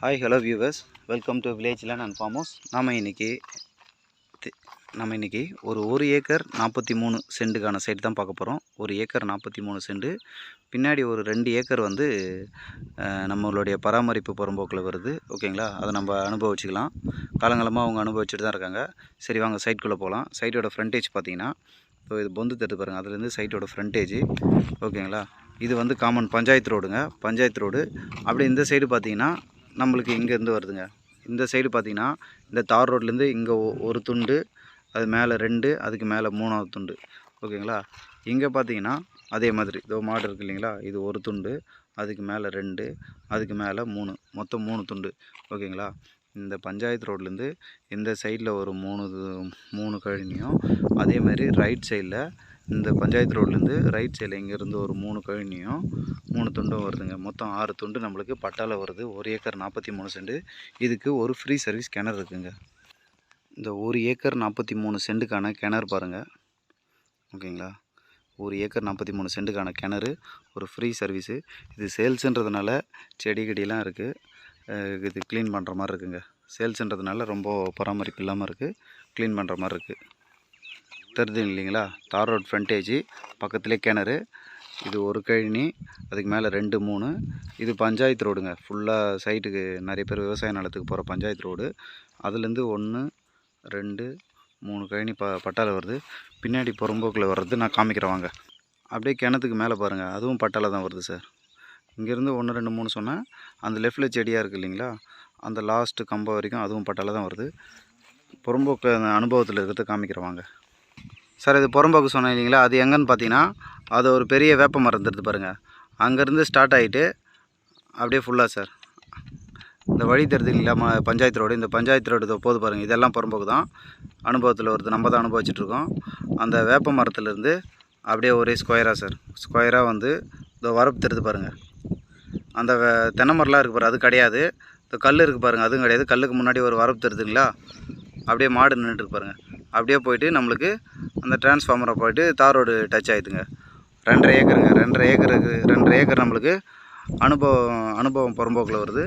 Hi hello viewers welcome to village land and farm house நாம் இன்றைக்கி நம்ம இன்றைக்கி ஒரு ஒரு ஏக்கர் நாற்பத்தி மூணு சென்ட்டுக்கான சைட் தான் பார்க்க போகிறோம் ஒரு ஏக்கர் நாற்பத்தி மூணு செண்டு. பின்னாடி ஒரு ரெண்டு ஏக்கர் வந்து நம்மளுடைய பராமரிப்பு புறம்போக்கில் வருது. ஓகேங்களா அதை நம்ம அனுபவிச்சுக்கலாம். காலங்காலமாக அவங்க அனுபவிச்சுட்டு தான் இருக்காங்க. சரி வாங்க சைட்குள்ளே போகலாம் சைட்டோட ஃப்ரண்டேஜ் பார்த்தீங்கன்னா இப்போ இது பொந்து தட்டு பாருங்கள் அதுலேருந்து சைட்டோட ஃப்ரண்டேஜ் ஓகேங்களா இது வந்து காமன் பஞ்சாயத்து ரோடுங்க பஞ்சாயத்து ரோடு அப்படி இந்த சைடு பார்த்தீங்கன்னா நம்மளுக்கு இங்கேருந்து வருதுங்க? இந்த சைடு பார்த்தீங்கன்னா இந்த தார் ரோட்லேருந்து இங்கே ஒரு துண்டு அது மேலே ரெண்டு அதுக்கு மேலே மூணாவது துண்டு. ஓகேங்களா? இங்கே பார்த்தீங்கன்னா அதே மாதிரி. இதோ மாடு இருக்குது இல்லைங்களா? இது ஒரு துண்டு அதுக்கு மேலே ரெண்டு அதுக்கு மேலே மூணு. மொத்தம் மூணு துண்டு. ஓகேங்களா? இந்த பஞ்சாயத்து ரோட்லேருந்து இந்த சைடில் ஒரு மூணு மூணு கழனியும் அதே மாதிரி ரைட் சைடில் இந்த பஞ்சாயத்து ரோட்லேருந்து ரைட் சைடில் இங்கேருந்து ஒரு மூணு கழனியும் மூணு துண்டும் வருதுங்க. மொத்தம் ஆறு துண்டு நம்மளுக்கு பட்டால வருது. ஒரு ஏக்கர் நாற்பத்தி மூணு சென்ட். இதுக்கு ஒரு ஃப்ரீ சர்வீஸ் கிணறு இருக்குங்க. இந்த ஒரு ஏக்கர் நாற்பத்தி மூணு சென்ட்டுக்கான கிணறு பாருங்கள் ஓகேங்களா? ஒரு ஏக்கர் நாற்பத்தி மூணு சென்ட்டுக்கான கிணறு ஒரு ஃப்ரீ சர்வீஸு இது சேல்ஸுன்றதுனால செடி கொடியெல்லாம் இருக்குது இது க்ளீன் பண்ணுற மாதிரி இருக்குங்க. சேல்ஸுன்றதுனால ரொம்ப பராமரிப்பு இல்லாமல் இருக்குது க்ளீன் பண்ணுற மாதிரி இருக்குது தெரியுது இல்லைங்களா? தார் ரோட் ஃப்ரண்டேஜ் பக்கத்துலேயே கிணறு. இது ஒரு கழனி அதுக்கு மேலே ரெண்டு மூணு. இது பஞ்சாயத்து ரோடுங்க. ஃபுல்லாக சைட்டுக்கு நிறைய பேர் விவசாய நிலத்துக்கு போகிற பஞ்சாயத்து ரோடு. அதுலேருந்து ஒன்று ரெண்டு மூணு கழனி ப பட்டால வருது. பின்னாடி புறம்போக்கில் வர்றது நான் காமிக்கிறேன் வாங்க. அப்படியே கிணத்துக்கு மேலே பாருங்கள் அதுவும் பட்டாலை தான் வருது சார். இங்கேருந்து ஒன்று ரெண்டு மூணு சொன்னால் அந்த லெஃப்ட்டில் செடியாக இருக்குது இல்லைங்களா? அந்த லாஸ்ட்டு கம்பம் வரைக்கும் அதுவும் பட்டாலை தான் வருது. புறம்போக்கு அந்த அனுபவத்தில் இருக்கிறத காமிக்கிறேன் வாங்க. சார் இது புறம்போக்கு சொன்னேன் இல்லைங்களா? அது எங்கேன்னு பார்த்தீங்கன்னா அது ஒரு பெரிய வேப்ப மரம் தருது பாருங்கள் அங்கேருந்து ஸ்டார்ட் ஆகிட்டு அப்படியே ஃபுல்லாக சார். இந்த வழி தருது இல்லாமல் ம- பஞ்சாயத்து ரோடு இந்த பஞ்சாயத்து ரோடு போது பாருங்கள் இதெல்லாம் புறம்போக்கு தான். அனுபவத்தில் ஒருத்தர் நம்ம தான் அனுபவிச்சுட்ருக்கோம் அந்த வேப்ப மரத்துலேருந்து அப்படியே ஒரே ஸ்கொயராக சார். ஸ்கொயராக வந்து இந்த வரப்பு தருது பாருங்கள் அந்த வே- தென்னை மரம்லாம் இருக்குது பாரு அது கிடையாது. இந்த கல் இருக்குது பாருங்கள் அதுவும் கிடையாது. கல்லுக்கு முன்னாடி ஒரு வரப்பு தருதுங்களா அப்படியே மாடு நின்றுட்டு பாருங்கள் அப்படியே போயிட்டு நம்மளுக்கு அந்த டிரான்ஸ்ஃபார்மரை போயிட்டு தார் ரோடு டச் ஆகிடுதுங்க ரெண்டரை ஏக்கருங்க. ரெண்டரை ஏக்கருக்கு ரெண்டரை ஏக்கர் நம்மளுக்கு அனுபவம் அனுபவம் புறம்போக்கில் வருது.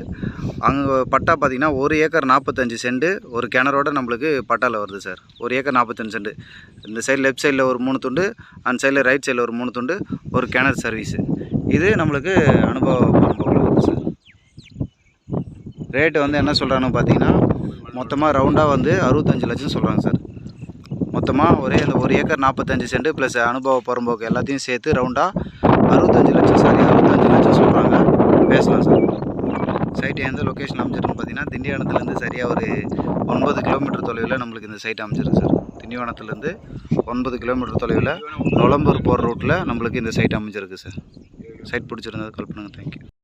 அங்கே பட்டா பார்த்திங்கன்னா ஒரு ஏக்கர் நாற்பத்தஞ்சு செண்டு ஒரு கிணறோட நம்மளுக்கு பட்டாவில் வருது சார். ஒரு ஏக்கர் நாற்பத்தஞ்சு செண்டு இந்த சைடு லெஃப்ட் சைடில் ஒரு மூணு துண்டு அந்த சைடில் ரைட் சைடில் ஒரு மூணு துண்டு ஒரு கிணறு சர்வீஸு இது நம்மளுக்கு அனுபவ புறம்போக்கில் வருது சார். ரேட்டு வந்து என்ன சொல்கிறாங்கன்னு பார்த்தீங்கன்னா மொத்தமாக ரவுண்டாக வந்து அறுபத்தஞ்சு லட்சம் சொல்கிறாங்க சார். மொத்தமாக ஒரே அந்த ஒரு ஏக்கர் நாற்பத்தஞ்சு சென்ட் ப்ளஸ் அனுபவ புறம்போக்கு எல்லாத்தையும் சேர்த்து ரவுண்டாக அறுபத்தஞ்சு லட்சம் சாரி அறுபத்தஞ்சு லட்சம் சொல்கிறாங்க பேசலாம் சார். சைட்டு எந்த லொக்கேஷன் அமைஞ்சிருக்குன்னு பார்த்தீங்கன்னா திண்டிவனத்துலேருந்து சரியாக ஒரு ஒன்பது கிலோமீட்டர் தொலைவில் நம்மளுக்கு இந்த சைட் அமைச்சிருக்கு சார். திண்டிவனத்துலேருந்து ஒன்பது கிலோமீட்டர் தொலைவில் நுளம்பூர் போகிற ரூட்டில் நம்மளுக்கு இந்த சைட் அமைஞ்சிருக்கு சார். சைட் பிடிச்சிருந்தது கால் பண்ணுங்கள் தேங்க்யூ